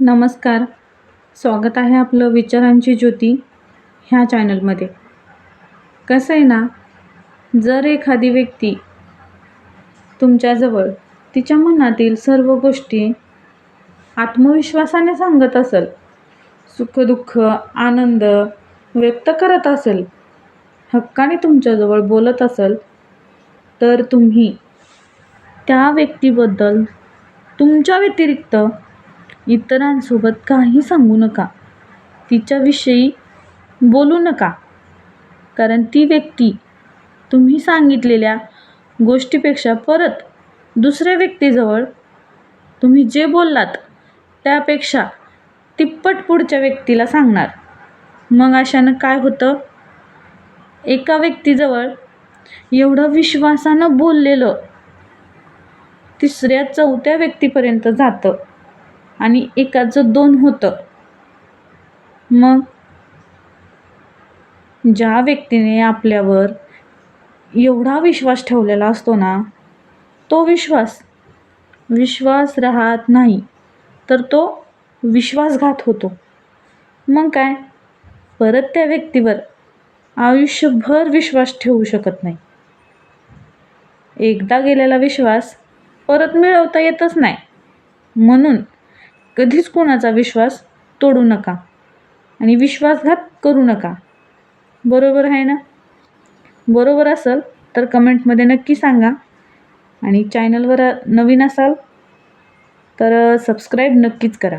नमस्कार. स्वागत आहे आपलं विचारांची ज्योती ह्या चॅनलमध्ये. कसं आहे ना जर एखादी व्यक्ती तुमच्याजवळ तिच्या मनातील सर्व गोष्टी आत्मविश्वासाने सांगत असेल सुखदुःख आनंद व्यक्त करत असेल हक्काने तुमच्याजवळ बोलत असेल तर तुम्ही त्या व्यक्तीबद्दल तुमच्या व्यतिरिक्त इतरांसोबत काही सांगू नका. तिच्याविषयी बोलू नका. कारण ती व्यक्ती तुम्ही सांगितलेल्या गोष्टीपेक्षा परत दुसऱ्या व्यक्तीजवळ तुम्ही जे बोललात त्यापेक्षा तिप्पट पुढच्या व्यक्तीला सांगणार. मग अशानं काय होतं? एका व्यक्तीजवळ एवढं विश्वासानं बोललेलं तिसऱ्या चौथ्या व्यक्तीपर्यंत जातं. आणि एकाचं दोन होतं. मग ज्या व्यक्तीने आपल्यावर एवढा विश्वास ठेवलेला असतो ना तो विश्वास विश्वास राहत नाही तर तो विश्वासघात होतो. मग काय? परत त्या व्यक्तीवर आयुष्यभर विश्वास ठेवू शकत नाही. एकदा गेलेला विश्वास परत मिळवता येतच नाही. म्हणून कधीच कोणाचा विश्वास तोडू नका आणि विश्वासघात करू नका. बरोबर आहे ना? बरोबर असेल तर कमेंटमध्ये नक्की सांगा. आणि चॅनलवर नवीन असाल तर सबस्क्राईब नक्कीच करा.